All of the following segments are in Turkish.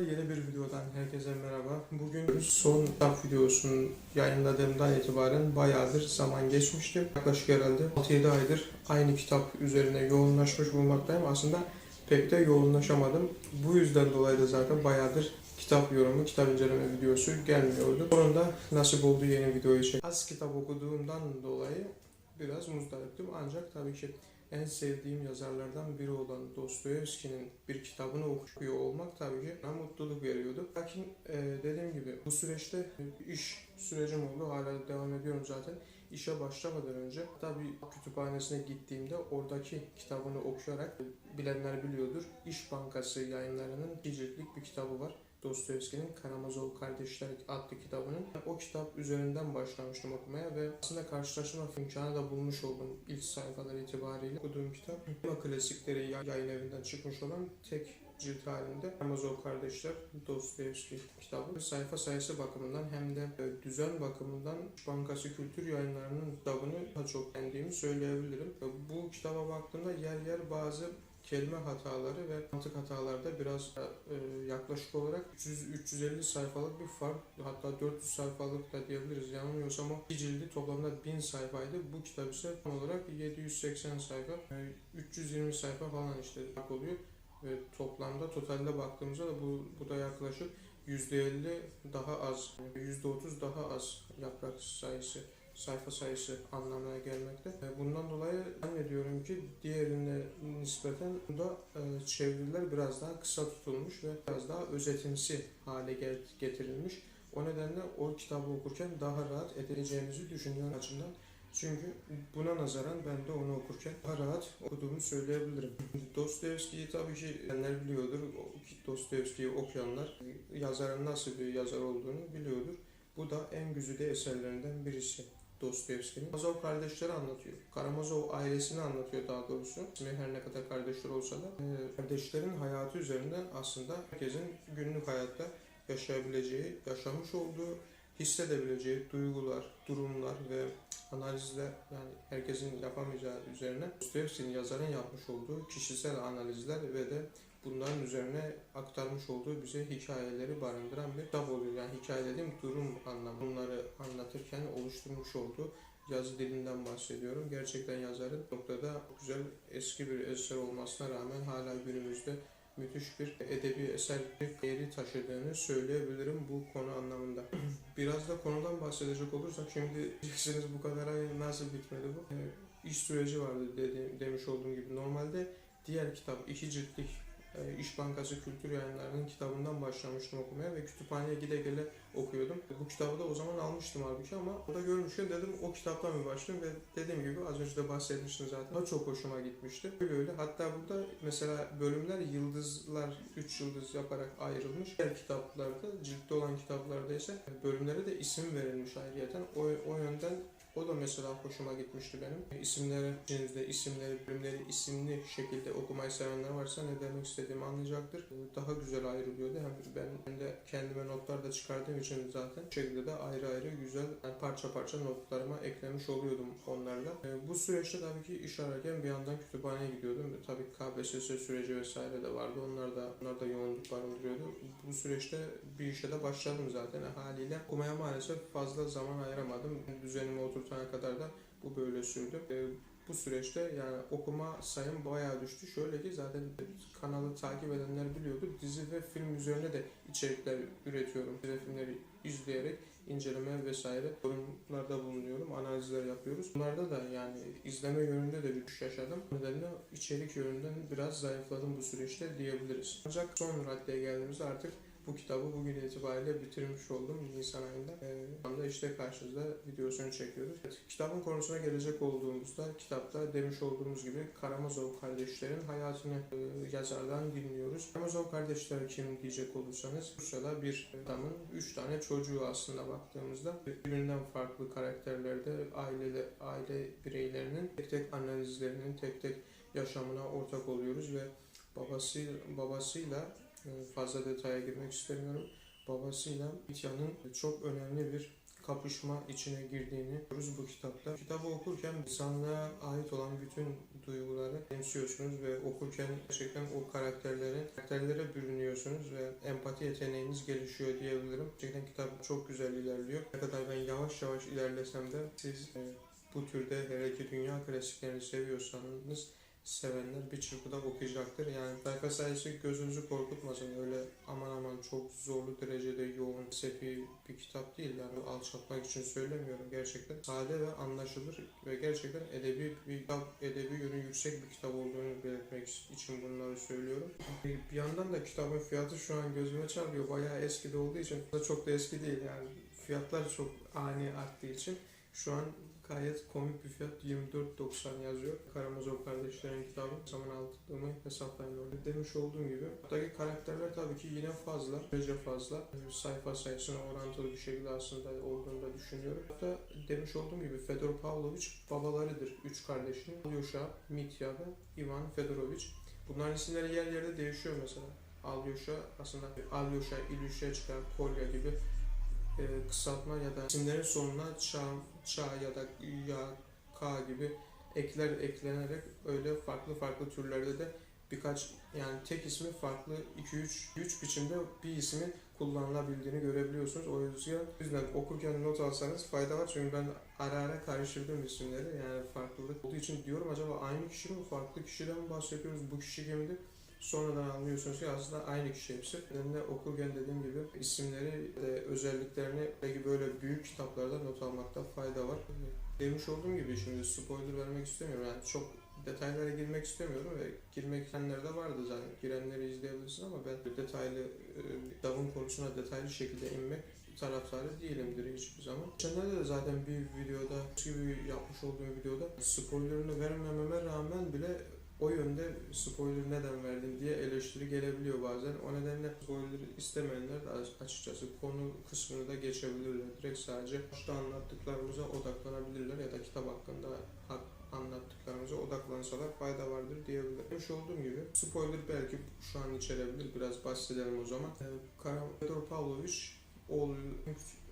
Yeni bir videodan herkese merhaba. Bugün son kitap videosunu yayınladığımdan itibaren bayağıdır zaman geçmişti. Yaklaşık herhalde 6-7 aydır aynı kitap üzerine yoğunlaşmış bulmaktayım. Aslında pek de yoğunlaşamadım. Bu yüzden dolayı da zaten bayağıdır kitap yorumu, kitap inceleme videosu gelmiyordu. Sonunda nasip oldu yeni videoyu çek. Az kitap okuduğumdan dolayı biraz muzdariptim. Ancak tabii ki en sevdiğim yazarlardan biri olan Dostoyevski'nin bir kitabını okuyor olmak tabii ki bana mutluluk veriyordu. Lakin e, dediğim gibi bu süreçte e, iş sürecim oldu. Hala devam ediyorum zaten. İşe başlamadan önce tabii kütüphanesine gittiğimde oradaki kitabını okuyarak e, bilenler biliyordur. İş Bankası yayınlarının bir ciltlik bir kitabı var. Dostoyevski'nin Karamazov Kardeşler adlı kitabının. O kitap üzerinden başlamıştım okumaya ve aslında karşılaşma imkanı da bulmuş oldum ilk sayfalar itibariyle. Okuduğum kitap Roma klasikleri yayın evinden çıkmış olan tek cilt halinde Karamazov Kardeşler Dostoyevski kitabı. Sayfa sayısı bakımından hem de e, düzen bakımından Bankası Kültür Yayınları'nın kitabını daha çok beğendiğimi söyleyebilirim. E, Bu kitaba baktığımda yer yer bazı kelime hataları ve mantık hataları da biraz e, yaklaşık olarak 300-350 sayfalık bir fark hatta 400 sayfalık da diyebiliriz. Yanılmıyorsam o bir cildi toplamda 1000 sayfaydı. Bu kitap ise tam olarak 780 sayfa e, 320 sayfa falan işte fark oluyor. Ve toplamda totalde baktığımızda da bu, bu da yaklaşık %50 daha az %30 daha az yaprak sayısı sayfa sayısı anlamına gelmekte. E, Bundan dolayı zannediyorum ki diğerine nispeten da e, çeviriler biraz daha kısa tutulmuş ve biraz daha özetimsi hale getirilmiş. O nedenle o kitabı okurken daha rahat edeceğimizi düşünüyorum açımdan. Çünkü buna nazaran ben de onu okurken daha rahat okuduğumu söyleyebilirim. Dostoyevski'yi tabii ki bilenler biliyordur. Dostoyevski'yi okuyanlar yazarın nasıl bir yazar olduğunu biliyordur. Bu da en güzide eserlerinden birisi. Dostoyevski'nin. Karamazov kardeşleri anlatıyor. Karamazov ailesini anlatıyor daha doğrusu. İsmi her ne kadar kardeşler olsa da e, kardeşlerin hayatı üzerinden aslında herkesin günlük hayatta yaşayabileceği, yaşamış olduğu, hissedebileceği duygular, durumlar ve analizler yani herkesin yapamayacağı üzerine Dostoyevski'nin yazarın yapmış olduğu kişisel analizler ve de bunların üzerine aktarmış olduğu bize hikayeleri barındıran bir kitap oluyor. Yani hikaye dediğim durum anlamı. Anlatırken oluşturmuş olduğu yazı dilinden bahsediyorum. Gerçekten yazarın noktada güzel eski bir eser olmasına rağmen hala günümüzde müthiş bir edebi eser bir değeri taşıdığını söyleyebilirim bu konu anlamında. Biraz da konudan bahsedecek olursak şimdi diyeceksiniz bu kadar ay nasıl bitmedi bu? Ee, iş süreci vardı dedi, demiş olduğum gibi. Normalde diğer kitap iki ciltlik e, İş Bankası Kültür Yayınları'nın kitabından başlamıştım okumaya ve kütüphaneye gide gele okuyordum. Bu kitabı da o zaman almıştım halbuki ama orada görmüşken dedim o kitaptan mı başlayayım ve dediğim gibi az önce de bahsetmiştim zaten. O çok hoşuma gitmişti. Öyle öyle. Hatta burada mesela bölümler yıldızlar, üç yıldız yaparak ayrılmış. Diğer kitaplarda, ciltte olan kitaplarda ise bölümlere de isim verilmiş ayrıyeten. O, o yönden o da mesela hoşuma gitmişti benim. İsimleri, içinizde isimleri, bölümleri isimli şekilde okumayı sevenler varsa ne demek istediğimi anlayacaktır. Daha güzel ayrılıyordu. Hem ben, de kendime notlar da çıkardığım için zaten bu şekilde de ayrı ayrı güzel yani parça parça notlarıma eklemiş oluyordum onlarla. E, Bu süreçte tabii ki iş ararken bir yandan kütüphaneye gidiyordum. Tabii KPSS süreci vesaire de vardı. Onlar da onlar da yoğunluk barındırıyordu. Bu süreçte bir işe de başladım zaten. Haliyle okumaya maalesef fazla zaman ayıramadım. Düzenimi oturtana kadar da bu böyle sürdü. E, bu süreçte yani okuma sayım bayağı düştü. Şöyle ki zaten kanalı takip edenler biliyordur. Dizi ve film üzerine de içerikler üretiyorum. Dizi ve filmleri izleyerek inceleme vesaire yorumlarda bulunuyorum. Analizler yapıyoruz. Bunlarda da yani izleme yönünde de bir düşüş yaşadım. Nedenle içerik yönünden biraz zayıfladım bu süreçte diyebiliriz. Ancak son raddeye geldiğimizde artık bu kitabı bugün itibariyle bitirmiş oldum Nisan ayında. Ee, şu anda işte karşınızda videosunu çekiyoruz. Evet, kitabın konusuna gelecek olduğumuzda kitapta demiş olduğumuz gibi Karamazov kardeşlerin hayatını e, yazardan dinliyoruz. Karamazov kardeşler kim diyecek olursanız Rusya'da bir adamın 3 tane çocuğu aslında baktığımızda birbirinden farklı karakterlerde aile aile bireylerinin tek tek analizlerinin tek tek yaşamına ortak oluyoruz ve babası babasıyla fazla detaya girmek istemiyorum. Babasıyla Mitya'nın çok önemli bir kapışma içine girdiğini görüyoruz bu kitapta. Kitabı okurken insanlığa ait olan bütün duyguları benimsiyorsunuz ve okurken gerçekten o karakterlerin karakterlere bürünüyorsunuz ve empati yeteneğiniz gelişiyor diyebilirim. Gerçekten kitap çok güzel ilerliyor. Ne kadar ben yavaş yavaş ilerlesem de siz e, bu türde hele ki dünya klasiklerini seviyorsanız sevenler bir çırpıda okuyacaktır. Yani sayfa sayısı gözünüzü korkutmasın. Öyle aman aman çok zorlu derecede yoğun, sefi bir kitap değil. Yani alçaltmak için söylemiyorum gerçekten. Sade ve anlaşılır ve gerçekten edebi bir kitap, edebi yönü yüksek bir kitap olduğunu belirtmek için bunları söylüyorum. Bir yandan da kitabın fiyatı şu an gözüme çarpıyor. Bayağı eski de olduğu için. Da çok da eski değil yani. Fiyatlar çok ani arttığı için şu an gayet komik bir fiyat 24.90 yazıyor. Karamazov kardeşlerin kitabı zaman aldığımı hesaplayın orada. Demiş olduğum gibi buradaki karakterler tabii ki yine fazla, derece fazla. Yani sayfa sayısına orantılı bir şekilde aslında olduğunu da düşünüyorum. Hatta demiş olduğum gibi Fedor Pavlovich babalarıdır. Üç kardeşin. Alyosha, Mitya ve Ivan Fedorovich. Bunların isimleri yer yerde değişiyor mesela. Alyosha aslında Alyosha, İlyusha, Kolya gibi e, kısaltma ya da isimlerin sonuna çağ, çağ ya da ya, k gibi ekler eklenerek öyle farklı farklı türlerde de birkaç yani tek ismi farklı 2-3 3 biçimde bir ismin kullanılabildiğini görebiliyorsunuz. O yüzden, okurken not alsanız fayda var. Çünkü ben ara ara karıştırdım isimleri. Yani farklılık olduğu için diyorum acaba aynı kişi mi farklı kişiden mi bahsediyoruz? Bu kişi kimdi? Sonradan anlıyorsunuz ki aslında aynı kişi hepsi. Nedenle okurken dediğim gibi isimleri ve özelliklerini belki böyle büyük kitaplarda not almakta fayda var. Demiş olduğum gibi şimdi spoiler vermek istemiyorum. Yani çok detaylara girmek istemiyorum ve girmek isteyenler de vardı zaten. Girenleri izleyebilirsiniz ama ben detaylı e, kitabın konusuna detaylı şekilde inmek taraftarı değilimdir hiçbir zaman. Geçenlerde de zaten bir videoda, gibi yapmış olduğum videoda spoilerını vermememe rağmen bile o yönde spoiler neden verdin diye eleştiri gelebiliyor bazen. O nedenle spoiler istemeyenler de açıkçası konu kısmını da geçebilirler. Direkt sadece başta anlattıklarımıza odaklanabilirler ya da kitap hakkında anlattıklarımıza odaklansalar fayda vardır diyebilirim. Demiş olduğum gibi spoiler belki şu an içerebilir. Biraz bahsedelim o zaman. Ee, Karam Fedor Pavlovich oğlu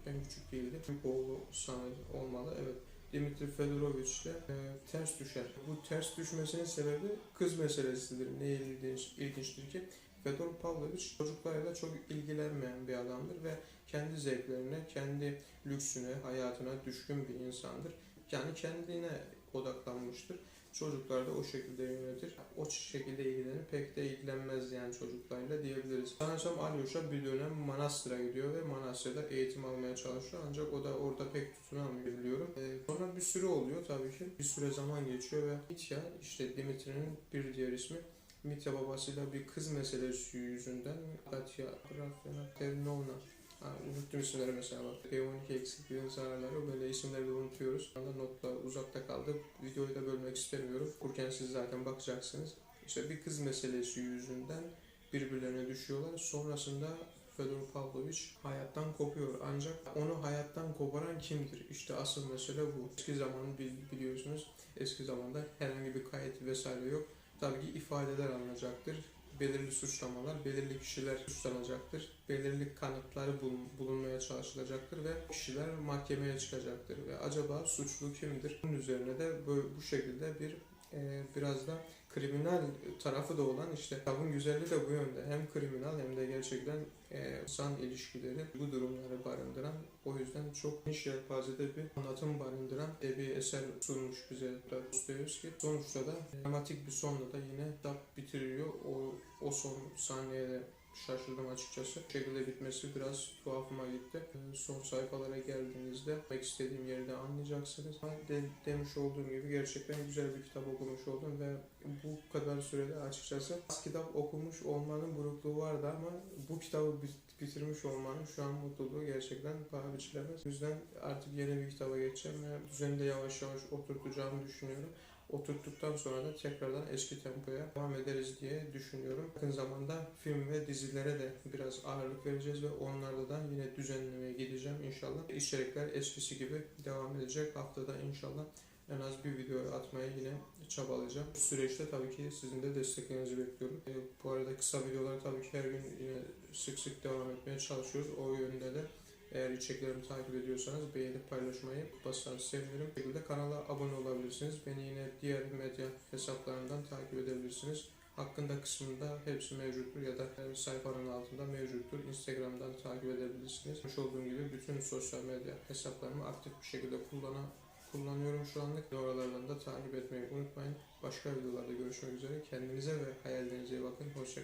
en küçük değildi. Büyük oğlu sanırım olmalı. Evet. Dimitri Fedorovich ile e, ters düşer. Bu ters düşmesinin sebebi kız meselesidir. Ne ilginç, ilginçtir ki Fedor Pavlovich çocuklarla çok ilgilenmeyen bir adamdır ve kendi zevklerine, kendi lüksüne, hayatına düşkün bir insandır. Yani kendine odaklanmıştır. Çocuklar da o şekilde yönetir. O şekilde ilgilenir. Pek de ilgilenmez yani çocuklarla diyebiliriz. Sanırsam Alyosha bir dönem Manastır'a gidiyor ve Manastır'da eğitim almaya çalışıyor. Ancak o da orada pek tutunamıyor biliyorum. Ee, sonra bir süre oluyor tabii ki. Bir süre zaman geçiyor ve Mitya işte Dimitri'nin bir diğer ismi Mitya babasıyla bir kız meselesi yüzünden Katya Rafena Ternovna Ha, unuttum isimleri mesela bak. B12 eksikliğinin zararları böyle isimleri de unutuyoruz. Anda notlar uzakta kaldı. Videoyu da bölmek istemiyorum. Kurken siz zaten bakacaksınız. İşte bir kız meselesi yüzünden birbirlerine düşüyorlar. Sonrasında Fedor Pavlovich hayattan kopuyor. Ancak onu hayattan koparan kimdir? İşte asıl mesele bu. Eski zamanı biliyorsunuz. Eski zamanda herhangi bir kayıt vesaire yok. Tabii ki ifadeler alınacaktır belirli suçlamalar, belirli kişiler suçlanacaktır. Belirli kanıtları bulunmaya çalışılacaktır ve kişiler mahkemeye çıkacaktır. Ve acaba suçlu kimdir? Bunun üzerine de bu, bu şekilde bir e, biraz da kriminal tarafı da olan işte kitabın güzelliği de bu yönde. Hem kriminal hem de gerçekten e, insan ilişkileri bu durumları barındıran o yüzden çok niş yelpazede bir anlatım barındıran e, bir eser sunmuş bize Dostoyevski. Sonuçta da dramatik bir sonla da yine kitap bitiriyor. O, son sahneye de şaşırdım açıkçası. Bu şekilde bitmesi biraz tuhafıma gitti. Ee, son sayfalara geldiğinizde demek istediğim yeri de anlayacaksınız. De, demiş olduğum gibi gerçekten güzel bir kitap okumuş oldum ve bu kadar sürede açıkçası az kitap okumuş olmanın burukluğu vardı ama bu kitabı bitirmiş olmanın şu an mutluluğu gerçekten paha biçilemez. O yüzden artık yeni bir kitaba geçeceğim ve düzeni de yavaş yavaş oturtacağımı düşünüyorum oturttuktan sonra da tekrardan eski tempoya devam ederiz diye düşünüyorum. Yakın zamanda film ve dizilere de biraz ağırlık vereceğiz ve onlarda da yine düzenlemeye gideceğim inşallah. İçerikler eskisi gibi devam edecek. Haftada inşallah en az bir video atmaya yine çabalayacağım. Bu süreçte tabii ki sizin de desteklerinizi bekliyorum. E, bu arada kısa videolar tabii ki her gün yine sık sık devam etmeye çalışıyoruz. O yönde de Eğer içeriklerimi takip ediyorsanız beğenip paylaşmayı basarsanız sevinirim. Bu şekilde kanala abone olabilirsiniz. Beni yine diğer medya hesaplarından takip edebilirsiniz. Hakkında kısmında hepsi mevcuttur ya da e, sayfanın altında mevcuttur. Instagram'dan takip edebilirsiniz. Yapmış olduğum gibi bütün sosyal medya hesaplarımı aktif bir şekilde kullanan kullanıyorum şu anlık. Oralardan da takip etmeyi unutmayın. Başka videolarda görüşmek üzere. Kendinize ve hayallerinize bakın. Hoşçakalın.